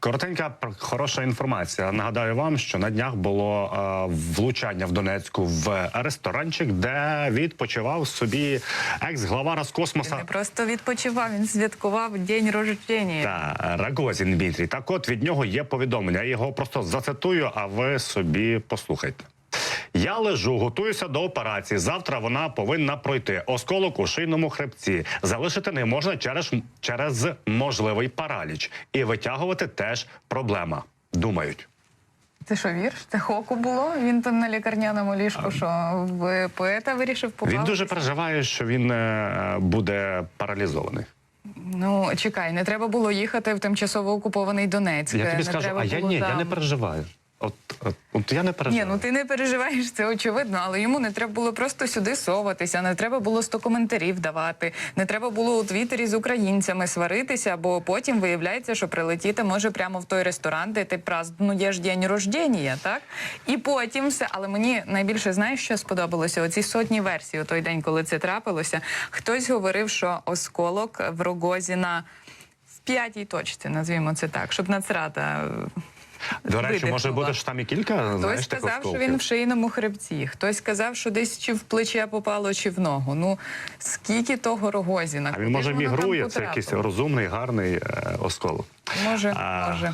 Коротенька хороша інформація. Нагадаю вам, що на днях було е, влучання в Донецьку в ресторанчик, де відпочивав собі екс-глава Роскосмоса. Не просто відпочивав, він святкував день рождення. Та Рагозін Дмитрій. Так от від нього є повідомлення. Я його просто зацитую, а ви собі послухайте. Я лежу, готуюся до операції. Завтра вона повинна пройти. Осколок у шийному хребці. Залишити не можна через, через можливий параліч. І витягувати теж проблема. Думають. Це що, вірш? Це хоку було? Він там на лікарняному ліжку, що в поета вирішив Він дуже переживає, що він е, буде паралізований. Ну, чекай, не треба було їхати в тимчасово окупований Донецьк. Я тобі не скажу, треба а я ні, я не переживаю. От, от, от я не Ні, ну ти не переживаєш, це очевидно, але йому не треба було просто сюди соватися, не треба було 100 коментарів давати, не треба було у Твіттері з українцями сваритися, бо потім виявляється, що прилетіти може прямо в той ресторан, де ти празднуєш день рождення, так? І потім все. Але мені найбільше знаєш, що сподобалося? Оці сотні версій у той день, коли це трапилося. Хтось говорив, що осколок в Рогозіна в п'ятій точці, назвімо це так, щоб нацрата. До речі, може бути що там і кілька. Хтось знаєш, сказав, що він в шийному хребці, хтось сказав, що десь чи в плече попало, чи в ногу. Ну скільки того рогозіна? А він може ж мігрує, це якийсь розумний, гарний е, осколок. Може, А, може.